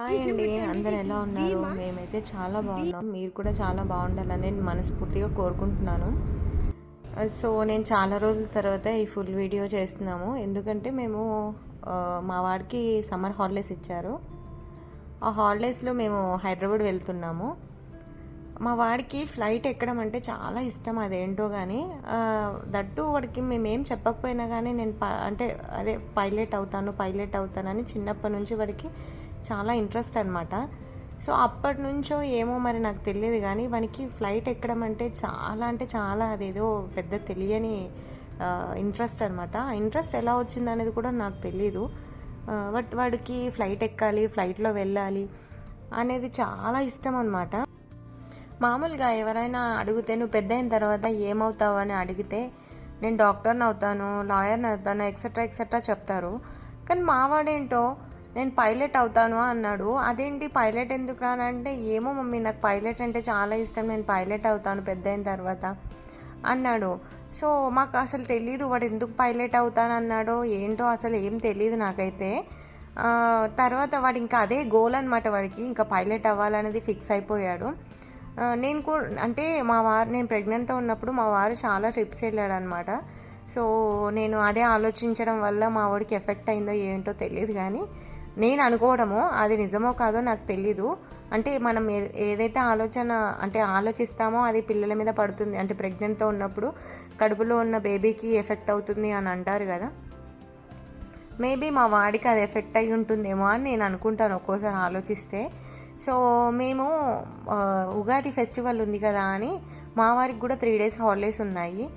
Hi అండి. అందరు ఎలా ఉన్నారు? మేమైతే చాలా బాగున్నాం. మీరు కూడా చాలా బాగుండాలని నేను మనస్ఫూర్తిగా కోరుకుంటున్నాను. సో నేను చాలా రోజుల తర్వాత ఈ ఫుల్ వీడియో చేస్తున్నాము. ఎందుకంటే మేము మా వాడికి సమ్మర్ హాలిడేస్ ఇచ్చారు. ఆ హాలిడేస్లో మేము హైదరాబాద్ వెళ్తున్నాము. మా వాడికి ఫ్లైట్ ఎక్కడం అంటే చాలా ఇష్టం అదేంటో కానీ దట్టు వాడికి మేమేం చెప్పకపోయినా కానీ నేను ప- అంటే అదే పైలట్ అవుతాను పైలట్ అవుతానని చిన్నప్పటి నుంచి వాడికి చాలా ఇంట్రెస్ట్ అనమాట సో అప్పటి నుంచో ఏమో మరి నాకు తెలియదు కానీ వానికి ఫ్లైట్ ఎక్కడం అంటే చాలా అంటే చాలా అదేదో పెద్ద తెలియని ఇంట్రెస్ట్ అనమాట ఆ ఇంట్రెస్ట్ ఎలా వచ్చింది అనేది కూడా నాకు తెలియదు బట్ వాడికి ఫ్లైట్ ఎక్కాలి ఫ్లైట్లో వెళ్ళాలి అనేది చాలా ఇష్టం అనమాట మామూలుగా ఎవరైనా అడిగితే నువ్వు పెద్ద అయిన తర్వాత ఏమవుతావు? అని అడిగితే నేను డాక్టర్ని అవుతాను లాయర్ని అవుతాను ఎక్సెట్రా ఎక్సెట్రా చెప్తారు. కానీ మావాడేంటో నేను పైలట్ అవుతాను అన్నాడు. అదేంటి పైలట్ ఎందుకు రానంటే ఏమో మమ్మీ నాకు పైలట్ అంటే చాలా ఇష్టం. నేను పైలట్ అవుతాను పెద్ద అయిన తర్వాత అన్నాడు. సో మాకు అసలు తెలియదు వాడు ఎందుకు పైలట్ అవుతాను అన్నాడో ఏంటో అసలు ఏం తెలియదు నాకైతే. తర్వాత వాడు ఇంకా అదే గోల్ అనమాట వాడికి ఇంకా పైలట్ అవ్వాలనేది ఫిక్స్ అయిపోయాడు. నేను కూడా అంటే మా వారు నేను ప్రెగ్నెంట్తో ఉన్నప్పుడు మా వారు చాలా ట్రిప్స్ వెళ్ళాడనమాట సో నేను అదే ఆలోచించడం వల్ల మా వాడికి ఎఫెక్ట్ అయిందో ఏంటో తెలియదు కానీ నేను అనుకోవడము అది నిజమో కాదో నాకు తెలీదు. అంటే మనం ఏ- ఏదైతే ఆలోచన అంటే ఆలోచిస్తామో అది పిల్లల మీద పడుతుంది. అంటే ప్రెగ్నెంట్తో ఉన్నప్పుడు కడుపులో ఉన్న బేబీకి ఎఫెక్ట్ అవుతుంది అని అంటారు కదా. మేబీ మా వాడికి అది ఎఫెక్ట్ అయి ఉంటుందేమో అని నేను అనుకుంటాను ఒక్కోసారి ఆలోచిస్తే. సో మేము ఉగాది ఫెస్టివల్ ఉంది కదా అని మా వారికి కూడా త్రీ డేస్ హాలిడేస్ ఉన్నాయి.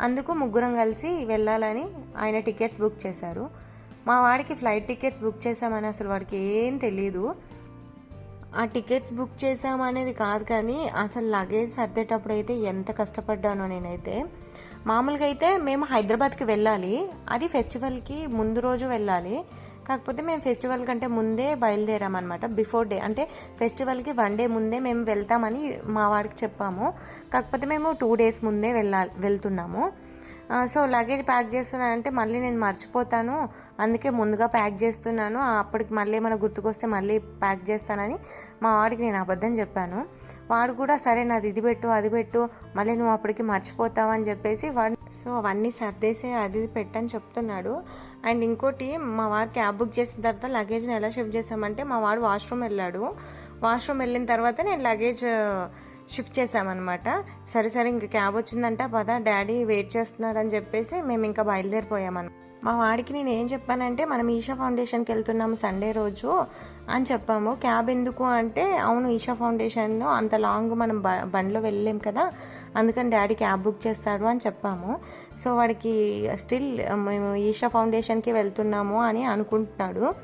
అందుకు ముగ్గురం కలిసి వెళ్ళాలని ఆయన టికెట్స్ బుక్ చేశారు. మా వాడికి ఫ్లైట్ టికెట్స్ బుక్ చేశామని అసలు వాడికి ఏం తెలియదు ఆ టికెట్స్ బుక్ చేశామనేది కాదు కానీ అసలు లగేజ్ సర్దేటప్పుడు అయితే ఎంత కష్టపడ్డానో నేనైతే. మామూలుగా అయితే మేము హైదరాబాద్కి వెళ్ళాలి. అది ఫెస్టివల్కి ముందు రోజు వెళ్ళాలి. కాకపోతే మేము ఫెస్టివల్ కంటే ముందే బయలుదేరామన్నమాట. బిఫోర్ డే అంటే ఫెస్టివల్కి వన్ డే ముందే మేము వెళ్తామని మా వాడికి చెప్పాము. కాకపోతే మేము టూ డేస్ ముందే వెళ్ళాలి వెళ్తున్నాము. సో లగేజ్ ప్యాక్ చేస్తున్నానంటే మళ్ళీ నేను మర్చిపోతాను. అందుకే ముందుగా ప్యాక్ చేస్తున్నాను. అప్పటికి మళ్ళీ ఏమైనా గుర్తుకొస్తే మళ్ళీ ప్యాక్ చేస్తానని మా వాడికి నేను అబద్ధం చెప్పాను. వాడు కూడా సరే నాది ఇది పెట్టు అది పెట్టు మళ్ళీ నువ్వు అప్పటికి మర్చిపోతావు అని చెప్పేసి వాడు సో అవన్నీ సర్దేసి అది ఇది పెట్టని చెప్తున్నాడు. అండ్ ఇంకోటి మా వారు క్యాబ్ బుక్ చేసిన తర్వాత లగేజ్ని ఎలా షిఫ్ట్ చేసామంటే మా వాడు వాష్రూమ్ వెళ్ళాడు. వాష్రూమ్ వెళ్ళిన తర్వాత నేను లగేజ్ షిఫ్ట్ చేసామన్నమాట సరే సరే ఇంకా క్యాబ్ వచ్చిందంట పద డాడీ వెయిట్ చేస్తున్నాడు అని చెప్పేసి మేము ఇంకా బయలుదేరిపోయామన్న. మా వాడికి నేను ఏం చెప్పానంటే మనం ఈషా ఫౌండేషన్కి వెళ్తున్నాము సండే రోజు అని చెప్పాము. క్యాబ్ ఎందుకు అంటే అవును ఈషా ఫౌండేషన్లో అంత లాంగ్ మనం బ బండిలో వెళ్ళలేం కదా అందుకని డాడీ క్యాబ్ బుక్ చేస్తాడు అని చెప్పాము. సో వాడికి స్టిల్ మేము ఈషా ఫౌండేషన్కి వెళ్తున్నాము అని అనుకుంటున్నాడు.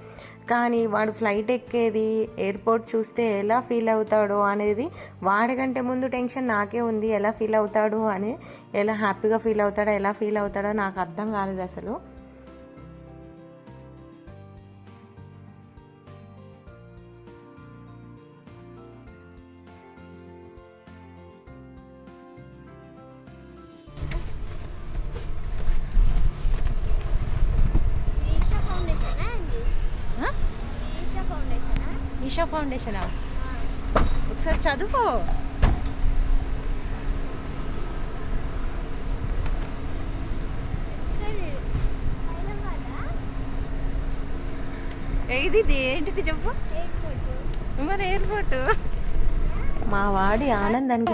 కానీ వాడు ఫ్లైట్ ఎక్కేది ఎయిర్పోర్ట్ చూస్తే ఎలా ఫీల్ అవుతాడో అనేది వాడికంటే ముందు టెన్షన్ నాకే ఉంది. ఎలా ఫీల్ అవుతాడు అని ఎలా హ్యాపీగా ఫీల్ అవుతాడో ఎలా ఫీల్ అవుతాడో నాకు అర్థం కాలేదు అసలు. ఫౌండేషనా? ఒకసారి చదువు. ఇది? ఏంటిది చెప్పు. మరి ఎయిర్పోర్ట్. మా వాడి ఆనందానికి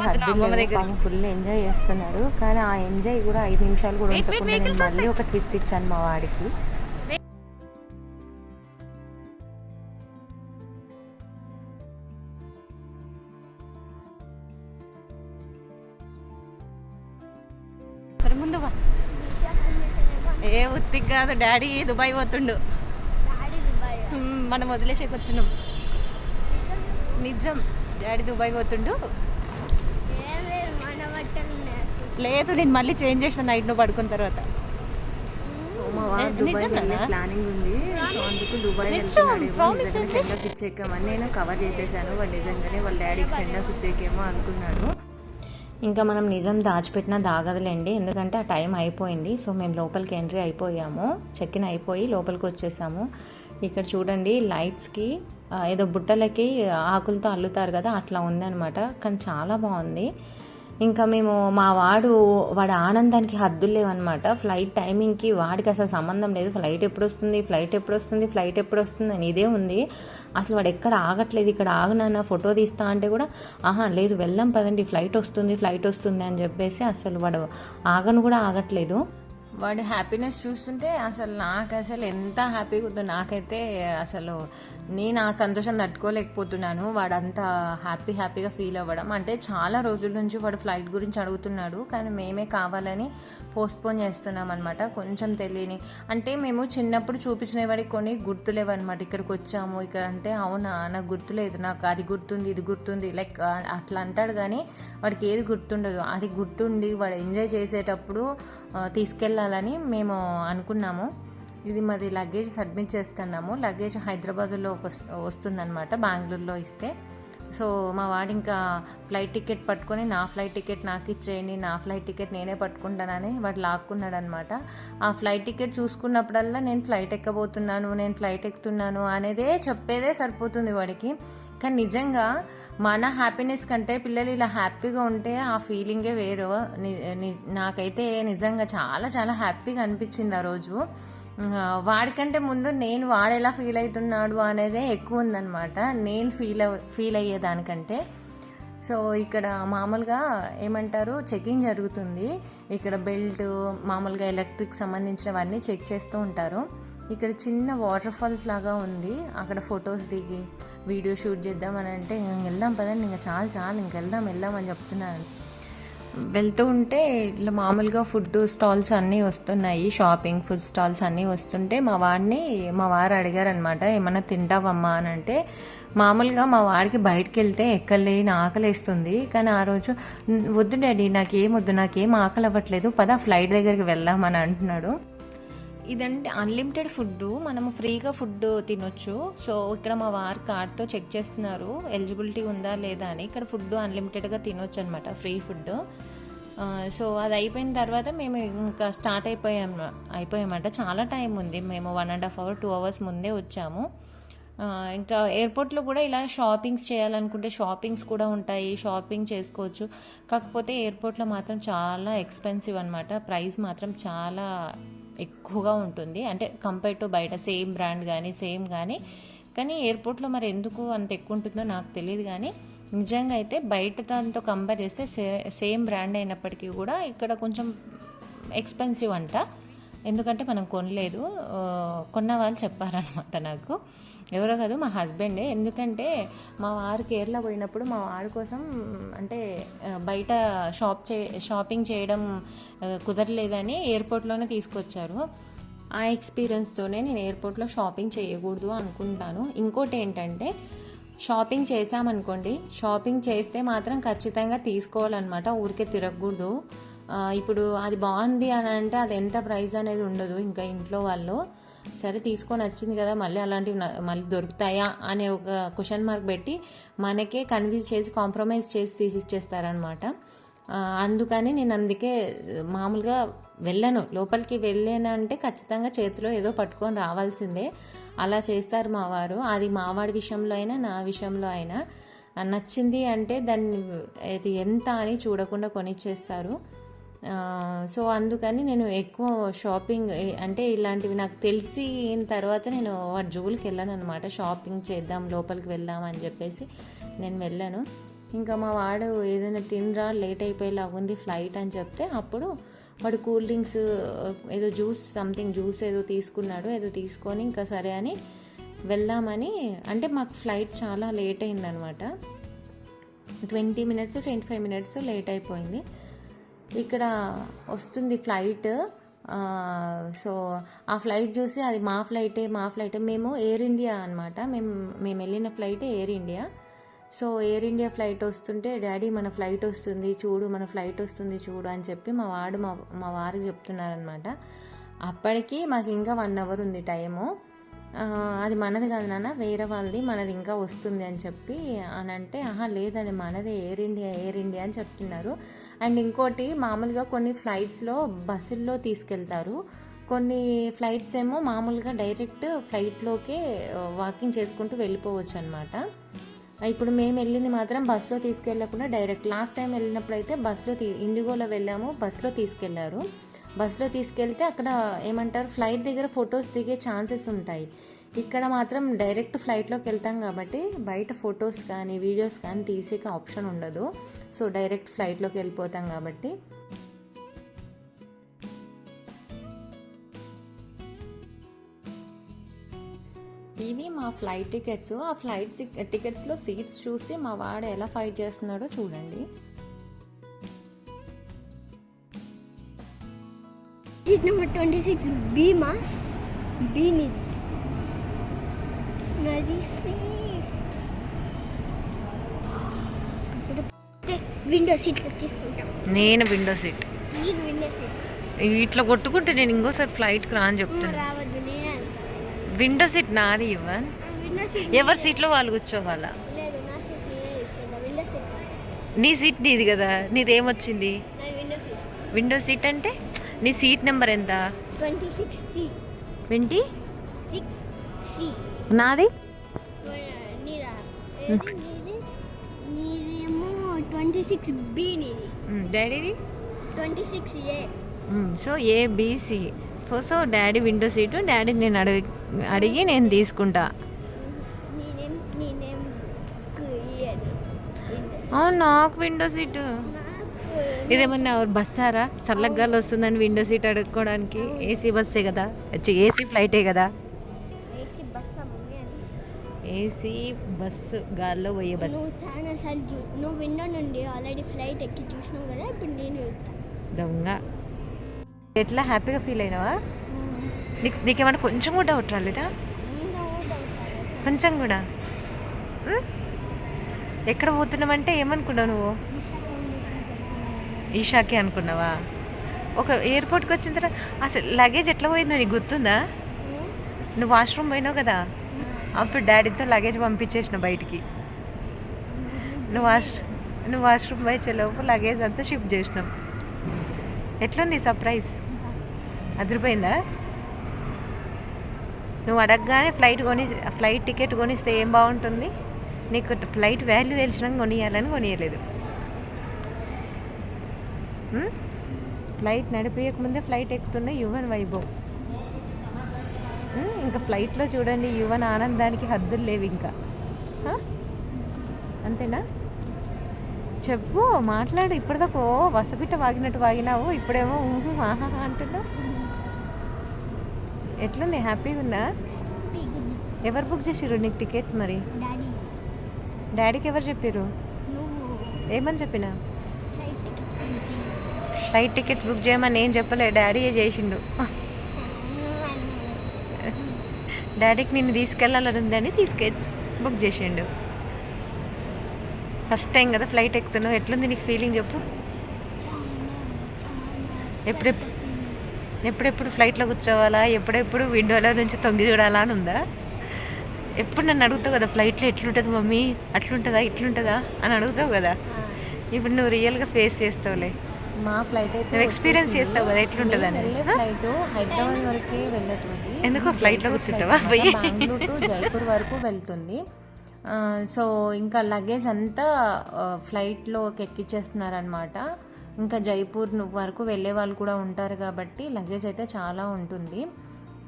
ఫుల్ ఎంజాయ్ చేస్తున్నాడు కానీ ఆ ఎంజాయ్ కూడా ఐదు నిమిషాలు కూడా ఉంచకుండా నేను మళ్ళీ ఒక ట్విస్ట్ ఇచ్చాను మా వాడికి. సరే ముందు ఏమో ఏ ఉత్తికి కాదు డాడీ దుబాయ్ పోతుండు. డాడీ దుబాయ్ హ్మ్, మనం వదిలేసేకి వచ్చినాం. నిజం డాడీ దుబాయ్ పోతుండు. లేదు నేను మళ్ళీ చేంజ్ చేసిన నైట్ నువ్వు పడుకున్న తర్వాత? వెళ్ళే ప్లానింగ్ ఉంది. సో అందుకు దుబాయ్? సెండ్ ఆఫ్ ఇచ్చేకేమని నేను కవర్ చేసేసాను. వాడు నిజంగానే వాళ్ళ డాడీకి సెండ్ ఆఫ్ ఇచ్చేకేమో అనుకున్నాడు. ఇంకా మనం నిజం దాచిపెట్టినా దాగదులేండి. ఎందుకంటే ఆ టైం అయిపోయింది. సో మేము లోపలికి ఎంట్రీ అయిపోయాము. చెక్ ఇన్ అయిపోయి లోపలికి వచ్చేసాము. ఇక్కడ చూడండి లైట్స్కి ఏదో బుట్టలకి ఆకులతో అల్లుతారు కదా అట్లా ఉందనమాట కానీ చాలా బాగుంది. ఇంకా మేము మా వాడు వాడి ఆనందానికి హద్దులు లేవన్నమాట. ఫ్లైట్ టైమింగ్కి వాడికి అసలు సంబంధం లేదు. ఫ్లైట్ ఎప్పుడు వస్తుంది ఫ్లైట్ ఎప్పుడు వస్తుంది ఫ్లైట్ ఎప్పుడు వస్తుంది అని ఇదే ఉంది. అసలు వాడు ఎక్కడ ఆగట్లేదు? ఇక్కడ ఆగనన్నా ఫోటో తీస్తా అంటే కూడా ఆహా లేదు వెళ్ళాం పదండి. ఫ్లైట్ వస్తుంది ఫ్లైట్ వస్తుంది అని చెప్పేసి అసలు వాడు ఆగను కూడా ఆగట్లేదు. వాడి హ్యాపీనెస్ చూస్తుంటే అసలు నాకు అసలు ఎంత హ్యాపీగా ఉందో నాకైతే అసలు నేను ఆ సంతోషం తట్టుకోలేకపోతున్నాను. వాడు అంత హ్యాపీ హ్యాపీగా ఫీల్ అవ్వడం. అంటే చాలా రోజుల నుంచి వాడు ఫ్లైట్ గురించి అడుగుతున్నాడు. కానీ మేమే కావాలని పోస్ట్పోన్ చేస్తున్నాం అనమాట కొంచెం తెలియని. అంటే మేము చిన్నప్పుడు చూపించిన వాడికి కొన్ని గుర్తులేవన్నమాట. ఇక్కడికి వచ్చాము ఇక్కడ అంటే అవునా నాకు గుర్తులేదు. నాకు అది గుర్తుంది ఇది గుర్తుంది. లైక్ అట్లా అంటాడు కానీ వాడికి ఏది గుర్తుండదు. అది గుర్తుండి వాడు ఎంజాయ్ చేసేటప్పుడు తీసుకెళ్ళాలి ఉండాలని మేము అనుకున్నాము. ఇది మాది లగేజ్ సబ్మిట్ చేస్తున్నాము. లగేజ్ హైదరాబాద్లో వస్తుందన్నమాట బెంగళూరులో ఇస్తే. సో మా వాడు ఇంకా ఫ్లైట్ టికెట్ పట్టుకొని నా ఫ్లైట్ టికెట్ నాకు ఇచ్చేయండి నా ఫ్లైట్ టికెట్ నేనే పట్టుకుంటానని వాడు లాక్కున్నాడు అనమాట ఆ ఫ్లైట్ టికెట్ చూసుకున్నప్పుడల్లా నేను ఫ్లైట్ ఎక్కబోతున్నాను నేను ఫ్లైట్ ఎక్కుతున్నాను అనేదే చెప్పేదే సరిపోతుంది వాడికి. కానీ నిజంగా మన హ్యాపీనెస్ కంటే పిల్లలు ఇలా హ్యాపీగా ఉంటే ఆ ఫీలింగే వేరు. నాకైతే నిజంగా చాలా చాలా హ్యాపీగా అనిపించింది ఆ రోజు. వాడికంటే ముందు నేను వాడు ఎలా ఫీల్ అవుతున్నాడు అనేదే ఎక్కువ ఉందన్నమాట. నేను ఫీల్ అవ్ ఫీల్ అయ్యేదానికంటే. సో ఇక్కడ మామూలుగా ఏమంటారు? చెకింగ్ జరుగుతుంది. ఇక్కడ బెల్ట్ మామూలుగా ఎలక్ట్రిక్ సంబంధించినవన్నీ చెక్ చేస్తూ ఉంటారు. ఇక్కడ చిన్న వాటర్ ఫాల్స్ లాగా ఉంది. అక్కడ ఫొటోస్ దిగి వీడియో షూట్ చేద్దామని అంటే "ఇంక వెళ్దాం పదండి. ఇంకా చాలు చాలు. ఇంక వెళ్దాం వెళ్దాం అని చెప్తున్నాను. వెళ్తూ ఉంటే ఇట్లా మామూలుగా ఫుడ్ స్టాల్స్ అన్నీ వస్తున్నాయి. షాపింగ్ ఫుడ్ స్టాల్స్ అన్నీ వస్తుంటే మా వాడిని మా వారు అడిగారనమాట ఏమన్నా తింటావమ్మా? అని అంటే మామూలుగా మా వాడికి బయటకు వెళ్తే ఎక్కడ లేని ఆకలి వేస్తుంది కానీ ఆ రోజు వద్దు డాడీ నాకేం వద్దు నాకేం ఆకలి అవ్వట్లేదు పద ఫ్లైట్ దగ్గరికి వెళ్దామని అంటున్నాడు. ఇదంటే అన్లిమిటెడ్ ఫుడ్ మనము ఫ్రీగా ఫుడ్ తినొచ్చు. సో ఇక్కడ మా వారు కార్డ్తో చెక్ చేస్తున్నారు. ఎలిజిబిలిటీ ఉందా లేదా అని. ఇక్కడ ఫుడ్ అన్లిమిటెడ్గా తినొచ్చు అనమాట ఫ్రీ ఫుడ్ సో అది అయిపోయిన తర్వాత మేము ఇంకా స్టార్ట్ అయిపోయాం అయిపోయామంట. చాలా టైం ఉంది. మేము one and half hour two hours ముందే వచ్చాము. ఇంకా ఎయిర్పోర్ట్లో కూడా ఇలా షాపింగ్స్ చేయాలనుకుంటే షాపింగ్స్ కూడా ఉంటాయి. షాపింగ్ చేసుకోవచ్చు. కాకపోతే ఎయిర్పోర్ట్లో మాత్రం చాలా ఎక్స్పెన్సివ్ అనమాట. ప్రైస్ మాత్రం చాలా ఎక్కువగా ఉంటుంది. అంటే కంపేర్ టు బయట సేమ్ బ్రాండ్ కానీ సేమ్ కానీ కానీ ఎయిర్పోర్ట్లో మరి ఎందుకు అంత ఎక్కువ ఉంటుందో నాకు తెలియదు కానీ నిజంగా అయితే బయట దాంతో కంపేర్ చేస్తే సే సేమ్ బ్రాండ్ అయినప్పటికీ కూడా ఇక్కడ కొంచెం ఎక్స్పెన్సివ్ అంట. ఎందుకంటే మనం కొనలేదు. కొన్న వాళ్ళు చెప్పారనమాట నాకు. ఎవరో కాదు మా హస్బెండే. ఎందుకంటే మా వారు కేరళ పోయినప్పుడు మా వారి కోసం అంటే బయట షాప్ చే షాపింగ్ చేయడం కుదరలేదని ఎయిర్పోర్ట్లోనే తీసుకొచ్చారు. ఆ ఎక్స్పీరియన్స్తోనే నేను ఎయిర్పోర్ట్లో షాపింగ్ చేయకూడదు అనుకుంటాను. ఇంకోటి ఏంటంటే షాపింగ్ చేసామనుకోండి షాపింగ్ చేస్తే మాత్రం ఖచ్చితంగా తీసుకోవాలన్నమాట. ఊరికే తిరగకూడదు. ఇప్పుడు అది బాగుంది అని అంటే అది ఎంత ప్రైస్ అనేది ఉండదు. ఇంకా ఇంట్లో వాళ్ళు సరే తీసుకొని వచ్చింది కదా మళ్ళీ అలాంటివి మళ్ళీ దొరుకుతాయా అనే ఒక క్వశ్చన్ మార్క్ పెట్టి మనకే కన్విన్స్ చేసి కాంప్రమైజ్ చేసి తీసిచ్చేస్తారనమాట అందుకని నేను అందుకే మామూలుగా వెళ్ళను. లోపలికి వెళ్ళానంటే ఖచ్చితంగా చేతిలో ఏదో పట్టుకొని రావాల్సిందే. అలా చేస్తారు మా వారు. అది మావాడి విషయంలో అయినా నా విషయంలో అయినా. నచ్చింది అంటే దాన్ని అది ఎంత అని చూడకుండా కొనిచ్చేస్తారు. సో అందుకని నేను ఎక్కువ షాపింగ్ అంటే ఇలాంటివి నాకు తెలిసిన తర్వాత నేను వాడి జోలికి వెళ్ళాను అనమాట షాపింగ్ చేద్దాం లోపలికి వెళ్దాం అని చెప్పేసి నేను వెళ్ళాను. ఇంకా మా వాడు ఏదైనా తినరా లేట్ అయిపోయేలాగుంది ఫ్లైట్ అని చెప్తే అప్పుడు వాడు కూల్ డ్రింక్స్ ఏదో జ్యూస్ సంథింగ్ జ్యూస్ ఏదో తీసుకున్నాడు ఏదో తీసుకొని ఇంకా సరే అని వెళ్దామని అంటే మాకు ఫ్లైట్ చాలా లేట్ అయిందనమాట twenty minutes twenty five minutes late అయిపోయింది. ఇక్కడ వస్తుంది ఫ్లైట్. సో ఆ ఫ్లైట్ చూసి అది మా ఫ్లైటే మా ఫ్లైటే. మేము ఎయిర్ ఇండియా అనమాట మేము మేము వెళ్ళిన flight air India so air India flight వస్తుంటే డాడీ మన ఫ్లైట్ వస్తుంది. చూడు మన ఫ్లైట్ వస్తుంది చూడు అని చెప్పి మా వాడు మా మా వారికి చెప్తున్నారనమాట అప్పటికి మాకు ఇంకా వన్ అవర్ ఉంది టైము. అది మనది కాదు నాన్న వేరే వాళ్ళది మనది ఇంకా వస్తుంది అని చెప్పి అని అంటే ఆహా లేదు అది మనదే ఎయిర్ ఇండియా ఎయిర్ ఇండియా అని చెప్తున్నారు. అండ్ ఇంకోటి మామూలుగా కొన్ని ఫ్లైట్స్లో బస్సుల్లో తీసుకెళ్తారు. కొన్ని ఫ్లైట్స్ ఏమో మామూలుగా డైరెక్ట్ ఫ్లైట్లోకే వాకింగ్ చేసుకుంటూ వెళ్ళిపోవచ్చు అనమాట ఇప్పుడు మేము వెళ్ళింది మాత్రం బస్సులో తీసుకెళ్ళకుండా డైరెక్ట్ లాస్ట్ టైం వెళ్ళినప్పుడు అయితే బస్సులో తీ ఇండిగోలో వెళ్ళాము బస్సులో తీసుకెళ్ళారు. బస్సులో తీసుకెళ్తే అక్కడ ఏమంటారు ఫ్లైట్ దగ్గర ఫొటోస్ దిగే ఛాన్సెస్ ఉంటాయి. ఇక్కడ మాత్రం డైరెక్ట్ ఫ్లైట్లోకి వెళ్తాం కాబట్టి బయట ఫొటోస్ కానీ వీడియోస్ కానీ తీసేకి ఆప్షన్ ఉండదు. సో డైరెక్ట్ ఫ్లైట్లోకి వెళ్ళిపోతాం కాబట్టి. ఇవి మా ఫ్లైట్ టికెట్స్. ఆ ఫ్లైట్ టికెట్స్లో సీట్స్ చూసి మా వాడు ఎలా ఫైట్ చేస్తున్నాడో చూడండి. సీట్ నెంబర్ ట్వంటీ సిక్స్ బీమా బీని విండో సీట్లో తీసుకుంటాం. నేను విండో సీట్ విండో సీట్ ఇట్లా కొట్టుకుంటే నేను ఇంకోసారి ఫ్లైట్కి రా అని చెప్తాను విండో సీట్ నాది ఇవ్వన్ సీట్ ఎవరి సీట్లో వాళ్ళు కూర్చోవాలా? నా సీట్ సీట్ సీట్ నీది కదా నీదేమొచ్చింది నాది సీట్ విండో సీట్ అంటే? నీ సీట్ నెంబర్ ఎంత? Twenty six C. Twenty? Six C. నాది? నీదేమో ట్వంటీ సిక్స్ బి నీది. డాడీది? Twenty six A. So ABC so. Daddy window seat daddy నేను అడిగి అడిగి నేను తీసుకుంటా. అవును నాకు విండో సీటు. ఇదేమన్నా బస్సారా? చల్లగాలి వస్తుందని విండో సీట్ అడుక్కోవడానికి ఏసీ బస్సే కదా? ఏసీ ఫ్లైటే కదా? ఏసీ బస్సు గాల్లో పోయే బస్. నువ్వు విండో నుండి ఆల్రెడీ ఫ్లైట్ ఎక్కి చూసినావు కదా ఇప్పుడు నేను దొంగ. ఎట్లా? హ్యాపీగా ఫీల్ అయినావా? నీకు నీకేమన్నా కొంచెం కూడా డౌట్ రాలేదా? కొంచెం కూడా? ఎక్కడ పోతున్నామంటే ఏమనుకున్నావు నువ్వు? ఈషాకి అనుకున్నావా? ఒక ఎయిర్పోర్ట్కి వచ్చిన తర్వాత అసలు లగేజ్ ఎట్లా పోయిందో నీకు గుర్తుందా? నువ్వు వాష్రూమ్ పోయినావు కదా? అప్పుడు డాడీతో లగేజ్ పంపించేసిన బయటికి. నువ్వు వాష్ నువ్వు వాష్రూమ్ పోయి చెలోపు లగేజ్ అంతా షిఫ్ట్ చేసినాం. ఎట్లుంది సర్ప్రైజ్ అదిరిపోయిందా? నువ్వు అడగగానే ఫ్లైట్ కొని ఫ్లైట్ టికెట్ కొనిస్తే ఏం బాగుంటుంది? నీకు ఫ్లైట్ వాల్యూ తెలిసినాక కొనియాలని కొనియలేదు? ఫ్లైట్ నడిపించకముందే ఫ్లైట్ ఎక్కుతున్న యువన్ వైభవ్ ఉం? ఇంకా ఫ్లైట్లో చూడండి యువన్ ఆనందానికి హద్దులు లేవు ఇంకా? అంతేనా? చెప్పు మాట్లాడు ఇప్పటిదాకా ఓ వసపిట్ట వాగినట్టు వాగినావు ఇప్పుడేమో ఊహు ఆహాహా అంటున్నావు. ఎట్లుంది? హ్యాపీగా ఉందా ఎవరు బుక్ చేసిర్రు నీకు టికెట్స్ మరి? డాడీ డాడీకి ఎవరు చెప్పారు ఏమని చెప్పినా? ఫ్లైట్ టికెట్స్ బుక్ చేయమని నేను చెప్పలే డాడీయే చేసిండు? డాడీకి నిన్ను తీసుకెళ్ళాలని ఉందని తీసుకె బుక్ చేసిండు. ఫస్ట్ టైం కదా ఫ్లైట్ ఎక్కుతున్నావు. ఎట్లుంది నీకు ఫీలింగ్ చెప్పు. ఎప్పుడెప్పుడు ఎప్పుడెప్పుడు ఫ్లైట్లో కూర్చోవాలా? ఎప్పుడెప్పుడు విండోలో నుంచి తొంగి చూడాలా అని ఉందా? ఎప్పుడు నన్ను అడుగుతావు కదా ఫ్లైట్లో ఎట్లుంటుంది మమ్మీ? అట్లుంటుందా? ఇట్లుంటుందా? అని అడుగుతావు కదా. ఇప్పుడు నువ్వు రియల్గా ఫేస్ చేస్తావులే. మా ఫ్లైట్ అయితే వచ్చేసింది. చేస్తావు కదా, ఎట్లుంటదని. నేను వెళ్ళే? ఫ్లైట్ హైదరాబాద్ వరకే వెళ్ళదు ఇది ఎందుకు ఫ్లైట్లో కూర్చుంటావా ఫ్లైట్ పోయి? అన్నమాట. బెంగళూరు టు జైపూర్ వరకు వెళ్తుంది సో ఇంకా లగేజ్ అంతా ఆ, ఫ్లైట్లోకి ఎక్కిచ్చేస్తున్నారనమాట ఇంకా జైపూర్ వరకు వెళ్ళే వాళ్ళు కూడా ఉంటారు కాబట్టి లగేజ్ అయితే చాలా ఉంటుంది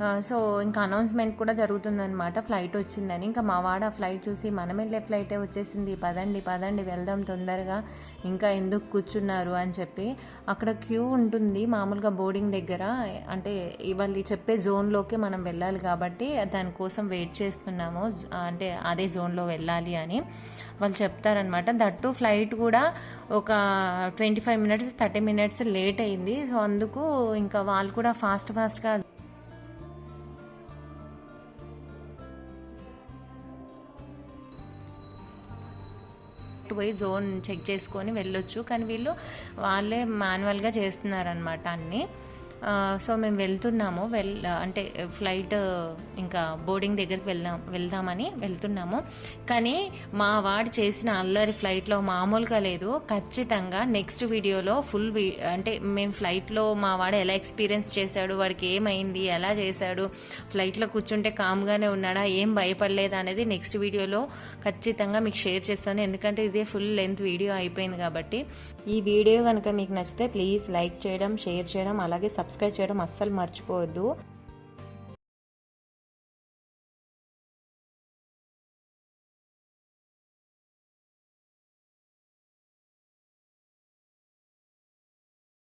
సో ఇంకా అనౌన్స్మెంట్ కూడా జరుగుతుందనమాట ఫ్లైట్ వచ్చిందని. ఇంకా మా వాడు ఆ ఫ్లైట్ చూసి మనం వెళ్ళే ఫ్లైటే వచ్చేసింది. పదండి పదండి వెళ్దాం తొందరగా. ఇంకా ఎందుకు కూర్చున్నారు? అని చెప్పి అక్కడ క్యూ ఉంటుంది మామూలుగా బోర్డింగ్ దగ్గర. అంటే వాళ్ళు చెప్పే జోన్లోకి మనం వెళ్ళాలి కాబట్టి దానికోసం వెయిట్ చేస్తున్నాము. అంటే అదే జోన్లో వెళ్ళాలి అని వాళ్ళు చెప్తారనమాట దట్టు ఫ్లైట్ కూడా ఒక twenty five minutes thirty minutes late అయింది. సో అందుకు ఇంకా వాళ్ళు కూడా ఫాస్ట్ ఫాస్ట్గా పోయి జోన్ చెక్ చేసుకొని వెళ్ళొచ్చు. కానీ వీళ్ళు వాళ్ళే మాన్యువల్గా చేస్తున్నారనమాట అన్నీ. సో మేము వెళ్తున్నాము. వెల్ అంటే ఫ్లైట్ ఇంకా బోర్డింగ్ దగ్గరికి వెళ్దాం వెళ్దామని వెళ్తున్నాము. కానీ మా వాడు చేసిన అల్లరి ఫ్లైట్లో మామూలుగా లేదు. ఖచ్చితంగా నెక్స్ట్ వీడియోలో ఫుల్ వీ అంటే మేము ఫ్లైట్లో మా వాడు ఎలా ఎక్స్పీరియన్స్ చేశాడు వాడికి ఏమైంది ఎలా చేశాడు ఫ్లైట్లో కూర్చుంటే కామ్గానే ఉన్నాడా ఏం భయపడలేదు అనేది నెక్స్ట్ వీడియోలో ఖచ్చితంగా మీకు షేర్ చేస్తాను. ఎందుకంటే ఇదే ఫుల్ లెంత్ వీడియో అయిపోయింది కాబట్టి. ఈ వీడియో కనుక మీకు నచ్చితే ప్లీజ్ లైక్ చేయడం షేర్ చేయడం అలాగే సబ్స్క్రైబ్ చేయడం అస్సలు మర్చిపోవద్దు.